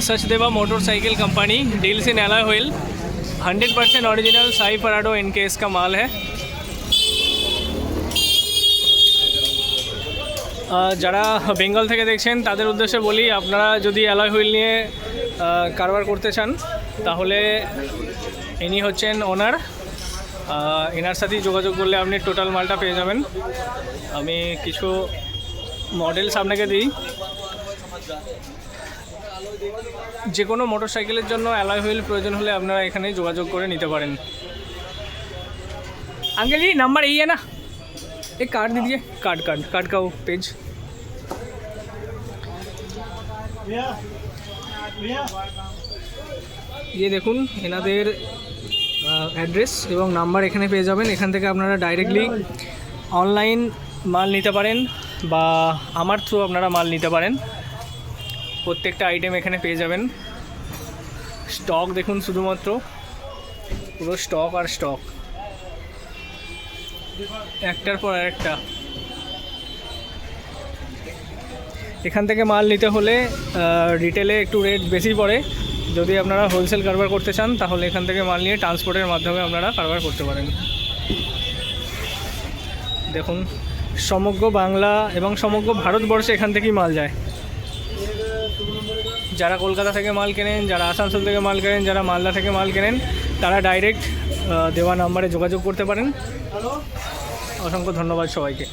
Sachdeva motorcycle company deals in alloy wheel 100% percent original Sai पराडो इनके इसका माल है আহ, যারা বেঙ্গল থেকে দেখছেন তাদের উদ্দেশ্যে বলি আপনারা যদি অ্যালয় হুইল নিয়ে আহ, কারবার করতে চান তাহলে ইনি হচ্ছেন ওনার এনার সাথেই যোগাযোগ করলে আপনি টোটাল মালটা পেয়ে যাবেন আমি কিছু মডেলস আপনাকে দিই যে কোনো মোটর সাইকেলের জন্য অ্যালয় হুইল প্রয়োজন হলে আপনারা এখানে যোগাযোগ করে নিতে পারেন अंकल जी नंबर यही है ना एक कार्ड दीजिए कार्ड कार्ड कार्ड का वो पेज ये দেখুন এনাদের অ্যাড্রেস এবং নাম্বার এখানে পেয়ে যাবেন এখান থেকে আপনারা ডাইরেক্টলি অনলাইন মাল নিতে পারেন বা আমার থ্রু আপনারা মাল নিতে পারেন প্রত্যেকটা আইটেম এখানে পেয়ে যাবেন। স্টক দেখুন শুধুমাত্র। পুরো স্টক আর স্টক একটার পর একটা এখান থেকে মাল নিতে হলে রিটেলে একটু রেট বেশি পড়ে। যদি আপনারা হোলসেল কারবার করতে চান, তাহলে এখান থেকে মাল নিয়ে ট্রান্সপোর্টের মাধ্যমে আপনারা কারবার করতে পারেন। দেখুন, সমগ্র বাংলা এবং সমগ্র ভারতবর্ষে এখান থেকেই মাল যায়। যারা কলকাতা থেকে মাল কেনেন, যারা আসানসোল থেকে মাল কেনেন, যারা মালদা থেকে মাল কেনেন, তারা ডাইরেক্ট দেওয়া নাম্বারে যোগাযোগ করতে পারেন। অসংখ্য ধন্যবাদ সবাইকে।